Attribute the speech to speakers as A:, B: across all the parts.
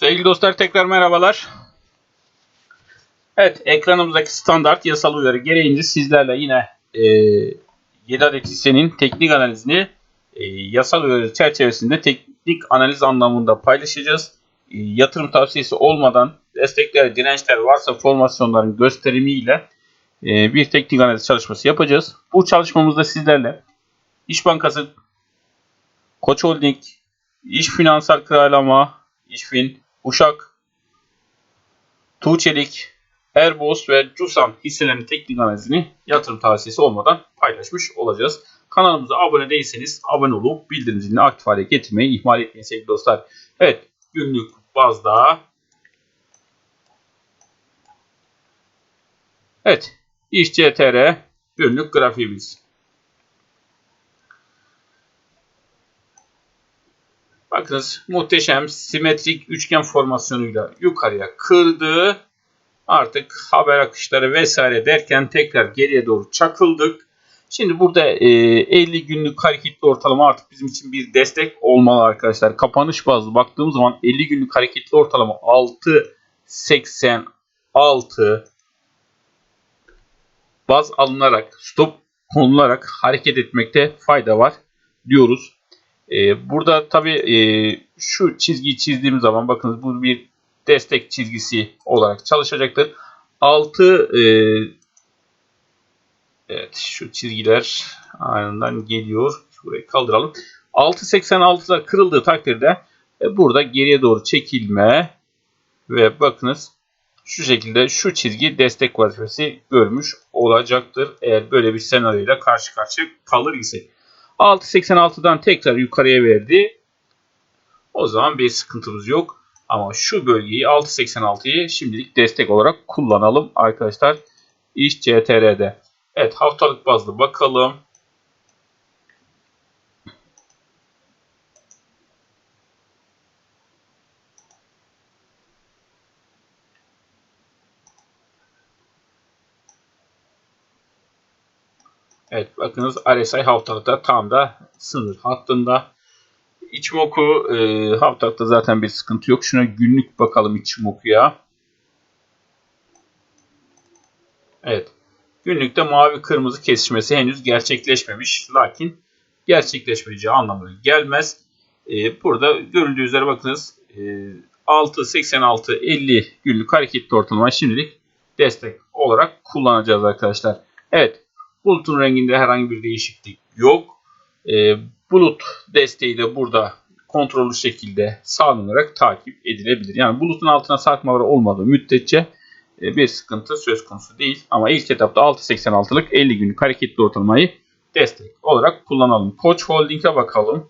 A: Sevgili dostlar tekrar merhabalar. Evet ekranımızdaki standart yasal uyarı gereğince sizlerle yine e, 7 adet hissenin teknik analizini e, yasal uyarı çerçevesinde teknik analiz anlamında paylaşacağız. E, yatırım tavsiyesi olmadan destekler, dirençler, varsa formasyonların gösterimiyle e, bir teknik analiz çalışması yapacağız. Bu çalışmamızda sizlerle İş Bankası, Koç Holding, İş Finansal Kiralama, İşfin, Uşak, Tuğçelik, Erbos ve Cusam hisselerinin teknik analizini yatırım tavsiyesi olmadan paylaşmış olacağız. Kanalımıza abone değilseniz abone olup bildirim zilini aktif hale getirmeyi ihmal etmeyin sevgili dostlar. Evet günlük bazda Evet İş CTR günlük grafiğimiz. Bakınız muhteşem simetrik üçgen formasyonuyla yukarıya kırdı. Artık haber akışları vesaire derken tekrar geriye doğru çakıldık. Şimdi burada e, 50 günlük hareketli ortalama artık bizim için bir destek olmalı arkadaşlar. Kapanış bazlı baktığımız zaman 50 günlük hareketli ortalama 6.86 baz alınarak stop konularak hareket etmekte fayda var diyoruz. E, burada tabi e, şu çizgiyi çizdiğim zaman bakınız bu bir destek çizgisi olarak çalışacaktır. 6 e, evet şu çizgiler anından geliyor. Burayı kaldıralım. 6.86'lar kırıldığı takdirde e, burada geriye doğru çekilme ve bakınız şu şekilde şu çizgi destek vazifesi görmüş olacaktır. Eğer böyle bir senaryoyla karşı karşıya kalır ise. 6.86'dan tekrar yukarıya verdi. O zaman bir sıkıntımız yok. Ama şu bölgeyi 6.86'yı şimdilik destek olarak kullanalım arkadaşlar. İş CTR'de. Evet haftalık bazlı bakalım. Evet bakınız RSI haftalıkta tam da sınır hattında. İçimoku e, haftalıkta zaten bir sıkıntı yok. Şuna günlük bakalım İçimoku'ya. Evet. Günlükte mavi kırmızı kesişmesi henüz gerçekleşmemiş. Lakin gerçekleşmeyeceği anlamına gelmez. E, burada görüldüğü üzere bakınız e, 6.86-50 günlük hareketli ortalama şimdilik destek olarak kullanacağız arkadaşlar. Evet Bulutun renginde herhangi bir değişiklik yok. E, bulut desteği de burada kontrollü şekilde sağlanarak takip edilebilir. Yani bulutun altına sarkmaları olmadığı müddetçe e, bir sıkıntı söz konusu değil. Ama ilk etapta 6.86'lık 50 günlük hareketli ortalamayı destek olarak kullanalım. Koç Holding'e bakalım.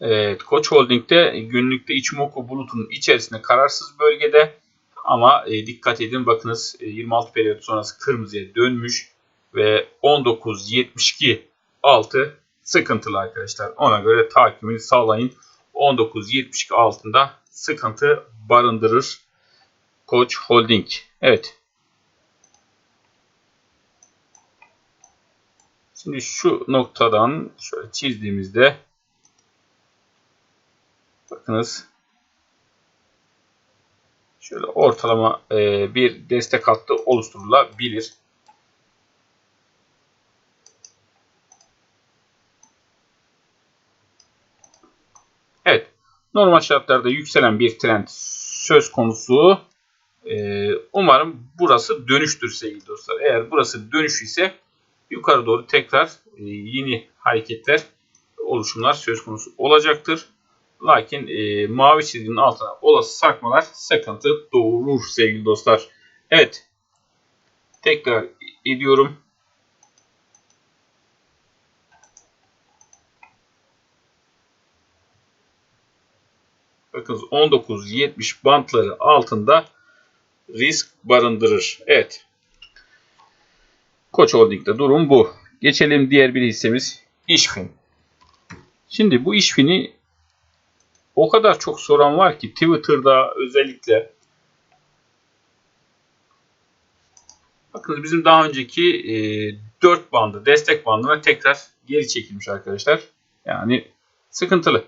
A: Evet, Koç Holding'de günlükte Ichimoku bulutunun içerisinde kararsız bölgede ama e, dikkat edin bakınız e, 26 periyot sonrası kırmızıya dönmüş ve 19.72 altı sıkıntılı arkadaşlar. Ona göre takibini sağlayın. 19.72 altında sıkıntı barındırır Koç Holding. Evet. Şimdi şu noktadan şöyle çizdiğimizde bakınız şöyle ortalama e, bir destek hattı oluşturulabilir. Evet. Normal şartlarda yükselen bir trend söz konusu. E, umarım burası dönüştür sevgili dostlar. Eğer burası dönüş ise yukarı doğru tekrar e, yeni hareketler oluşumlar söz konusu olacaktır. Lakin e, mavi çizginin altına olası sarkmalar sıkıntı doğurur sevgili dostlar. Evet. Tekrar ediyorum. Bakınız 19.70 bantları altında risk barındırır. Evet. Koç Holding'de durum bu. Geçelim diğer bir hissemiz İşfin. Şimdi bu İşfin'i o kadar çok soran var ki Twitter'da özellikle. Bakın bizim daha önceki e, 4 bandı, destek bandına tekrar geri çekilmiş arkadaşlar. Yani sıkıntılı.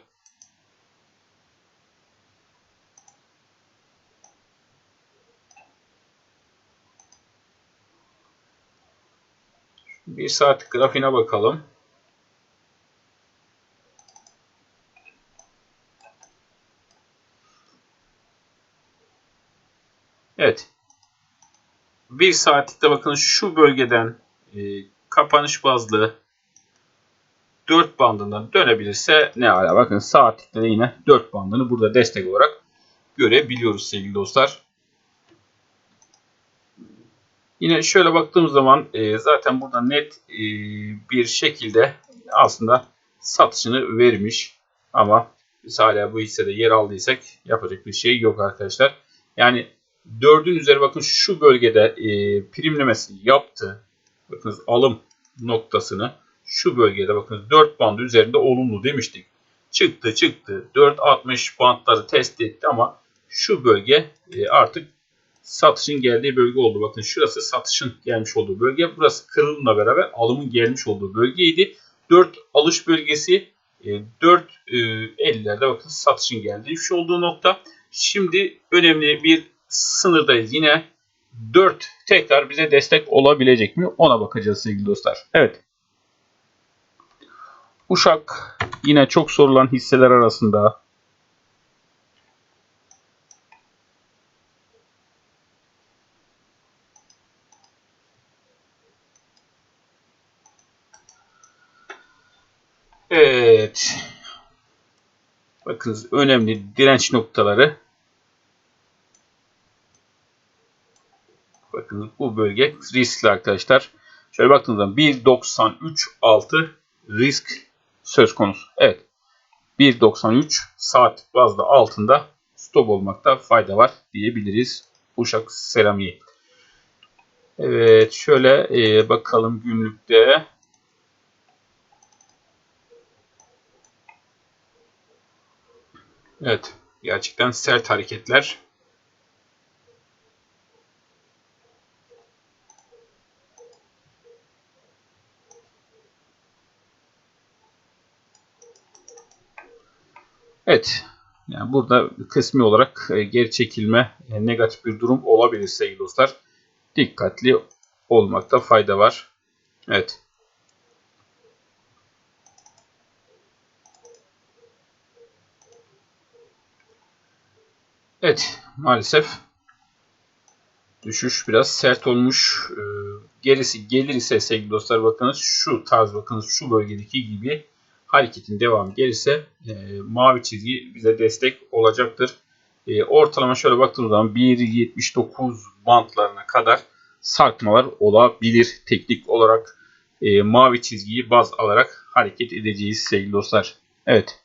A: Bir saat grafiğine bakalım. Bir saatlikte bakın şu bölgeden e, kapanış bazlı 4 bandından dönebilirse ne ala. Bakın saatlikte de yine 4 bandını burada destek olarak görebiliyoruz sevgili dostlar. Yine şöyle baktığımız zaman e, zaten burada net e, bir şekilde aslında satışını vermiş. Ama biz hala bu hissede yer aldıysak yapacak bir şey yok arkadaşlar. Yani 4'ün üzeri bakın şu bölgede e, primlemesini yaptı. Bakın alım noktasını şu bölgede bakın 4 bandı üzerinde olumlu demiştik. Çıktı çıktı 4.60 bantları test etti ama şu bölge e, artık satışın geldiği bölge oldu. Bakın şurası satışın gelmiş olduğu bölge. Burası kırılımla beraber alımın gelmiş olduğu bölgeydi. 4 alış bölgesi 4 e, 50'lerde e, bakın satışın geldiği şu olduğu nokta. Şimdi önemli bir sınırdayız. Yine 4 tekrar bize destek olabilecek mi? Ona bakacağız sevgili dostlar. Evet. Uşak yine çok sorulan hisseler arasında. Evet. Bakınız önemli direnç noktaları. Bakın bu bölge riskli arkadaşlar. Şöyle baktığınız zaman 1.93.6 risk söz konusu. Evet. 1.93 saat bazda altında stop olmakta fayda var diyebiliriz. Uşak seramiği. Evet şöyle e, bakalım günlükte. Evet gerçekten sert hareketler. Evet. Yani burada kısmi olarak e, geri çekilme e, negatif bir durum olabilir sevgili dostlar. Dikkatli olmakta fayda var. Evet. Evet maalesef düşüş biraz sert olmuş. E, gerisi gelir ise sevgili dostlar bakınız şu tarz bakınız şu bölgedeki gibi hareketin devamı gelirse e, mavi çizgi bize destek olacaktır. E, ortalama şöyle baktığımız zaman 1.79 bantlarına kadar sarkmalar olabilir. Teknik olarak e, mavi çizgiyi baz alarak hareket edeceğiz sevgili dostlar. Evet.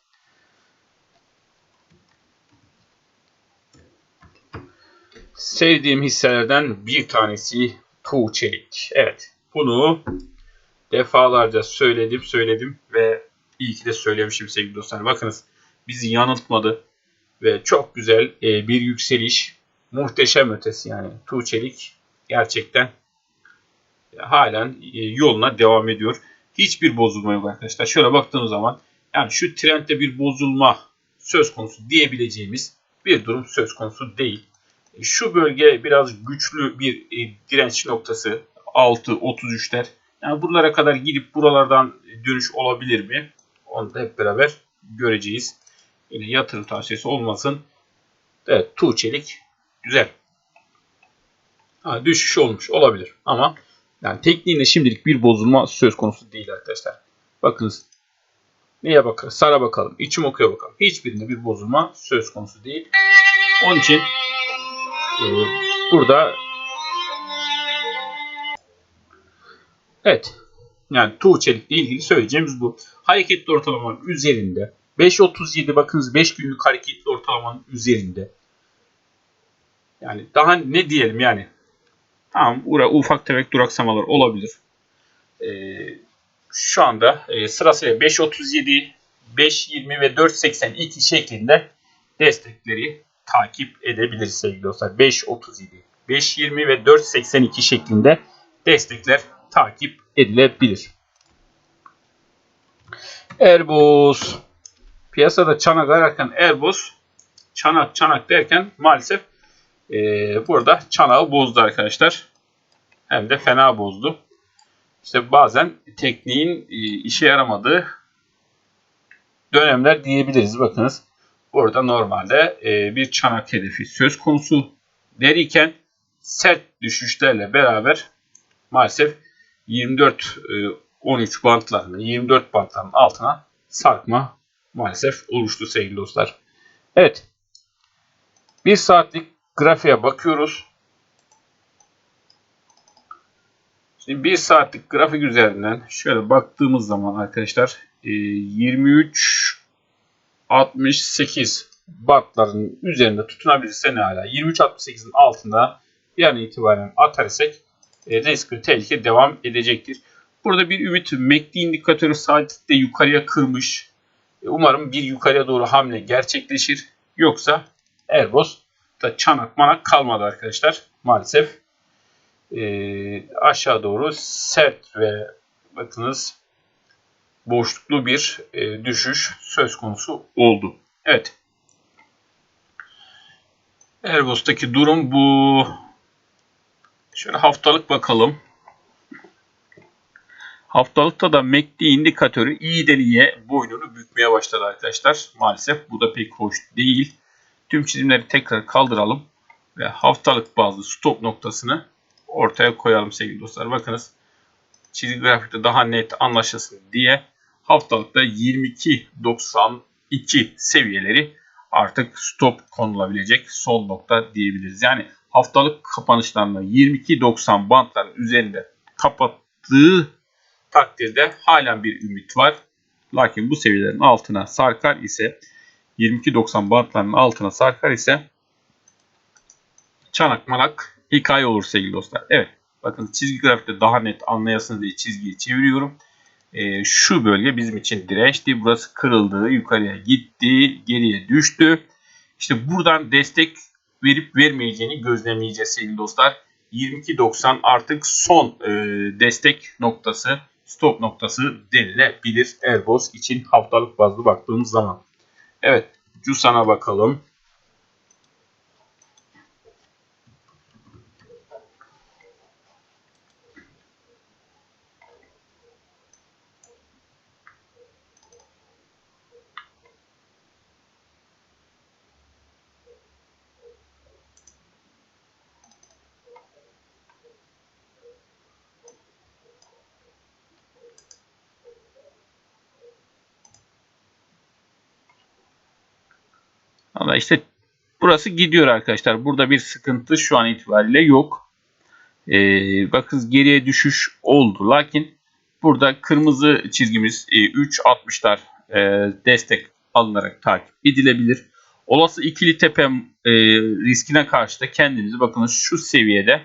A: Sevdiğim hisselerden bir tanesi Tuğçelik. Evet. Bunu defalarca söyledim söyledim ve İyi ki de söylemişim sevgili dostlar. Bakınız bizi yanıltmadı ve çok güzel e, bir yükseliş. Muhteşem ötesi yani. Tuğçelik gerçekten halen e, yoluna devam ediyor. Hiçbir bozulma yok arkadaşlar. Şöyle baktığımız zaman yani şu trendde bir bozulma söz konusu diyebileceğimiz bir durum söz konusu değil. E, şu bölge biraz güçlü bir direnç noktası 6-33'ler. Yani buralara kadar gidip buralardan dönüş olabilir mi? Onu da hep beraber göreceğiz. Yine yatırım tavsiyesi olmasın. Evet Tuğçelik güzel. Ha, düşüş olmuş olabilir ama yani tekniğinde şimdilik bir bozulma söz konusu değil arkadaşlar. Bakınız neye bakalım? Sara bakalım. İçim okuya bakalım. Hiçbirinde bir bozulma söz konusu değil. Onun için e, burada evet yani Tuğçelik ile ilgili söyleyeceğimiz bu. Hareketli ortalamanın üzerinde. 5.37 bakınız 5 günlük hareketli ortalamanın üzerinde. Yani daha ne diyelim yani. Tamam ura ufak tefek duraksamalar olabilir. Ee, şu anda e, sırasıyla 5.37, 5.20 ve 4.82 şeklinde destekleri takip edebiliriz sevgili dostlar. 5.37, 5.20 ve 4.82 şeklinde destekler takip edilebilir. Airbus piyasada çanak ararken Airbus çanak çanak derken maalesef e, burada çanağı bozdu arkadaşlar. Hem de fena bozdu. işte bazen tekniğin e, işe yaramadığı dönemler diyebiliriz. Bakınız burada normalde e, bir çanak hedefi söz konusu derken sert düşüşlerle beraber maalesef 24 13 bantlarının 24 bantların altına sarkma maalesef oluştu sevgili dostlar. Evet. Bir saatlik grafiğe bakıyoruz. Şimdi bir saatlik grafik üzerinden şöyle baktığımız zaman arkadaşlar 23 e, 68 bantların üzerinde tutunabilirse ne hala 23.68'in altında bir an itibaren atar isek e, riskli tehlike devam edecektir. Burada bir ümit MACD indikatörü saatlikte yukarıya kırmış. E, umarım bir yukarıya doğru hamle gerçekleşir. Yoksa Airbus da çanak manak kalmadı arkadaşlar. Maalesef e, aşağı doğru sert ve bakınız boşluklu bir e, düşüş söz konusu oldu. Evet. Airbus'taki durum bu. Şöyle haftalık bakalım. Haftalıkta da MACD indikatörü iyiden iyiye boynunu bükmeye başladı arkadaşlar. Maalesef bu da pek hoş değil. Tüm çizimleri tekrar kaldıralım ve haftalık bazlı stop noktasını ortaya koyalım sevgili dostlar. Bakınız çizgi grafikte daha net anlaşılsın diye haftalıkta 22.92 seviyeleri artık stop konulabilecek son nokta diyebiliriz. Yani haftalık kapanışlarında 22.90 bantların üzerinde kapattığı takdirde halen bir ümit var. Lakin bu seviyelerin altına sarkar ise 22.90 bantlarının altına sarkar ise çanak manak hikaye olur sevgili dostlar. Evet bakın çizgi grafikte daha net anlayasınız diye çizgiyi çeviriyorum. E, şu bölge bizim için dirençti. Burası kırıldı. Yukarıya gitti. Geriye düştü. İşte buradan destek verip vermeyeceğini gözlemleyeceğiz sevgili dostlar. 22.90 artık son e, destek noktası, stop noktası denilebilir Airbus için haftalık bazlı baktığımız zaman. Evet, Cusan'a bakalım. Ama işte burası gidiyor arkadaşlar. Burada bir sıkıntı şu an itibariyle yok. Ee, bakın geriye düşüş oldu. Lakin burada kırmızı çizgimiz e, 3.60'lar e, destek alınarak takip edilebilir. Olası ikili tepe e, riskine karşı da kendimizi bakınız şu seviyede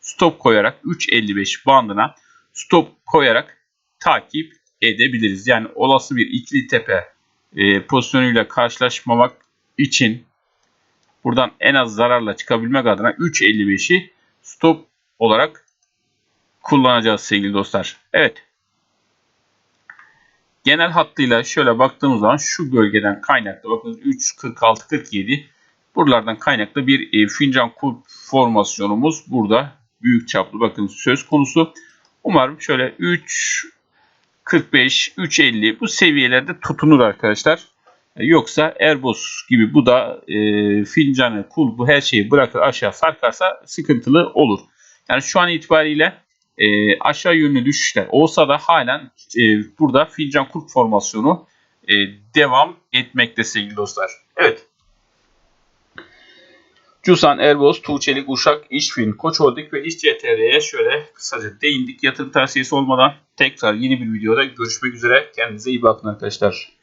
A: stop koyarak 3.55 bandına stop koyarak takip edebiliriz. Yani olası bir ikili tepe e, pozisyonuyla karşılaşmamak için buradan en az zararla çıkabilmek adına 3.55'i stop olarak kullanacağız sevgili dostlar. Evet. Genel hattıyla şöyle baktığımız zaman şu bölgeden kaynaklı bakın 3.46-47 buralardan kaynaklı bir e, fincan kulp formasyonumuz burada büyük çaplı bakın söz konusu. Umarım şöyle 3 45 350 bu seviyelerde tutunur arkadaşlar. E, yoksa Airbus gibi bu da e, fincanı, kulbu her şeyi bırakır aşağı sarkarsa sıkıntılı olur. Yani şu an itibariyle e, aşağı yönlü düşüşler olsa da halen e, burada fincan kulp formasyonu e, devam etmekte sevgili dostlar. Evet. Cusan, Airbus, Tuğçelik, Uşak, İşfin, Koç Holding ve İşCTR'ye şöyle kısaca değindik. Yatırım tavsiyesi olmadan tekrar yeni bir videoda görüşmek üzere. Kendinize iyi bakın arkadaşlar.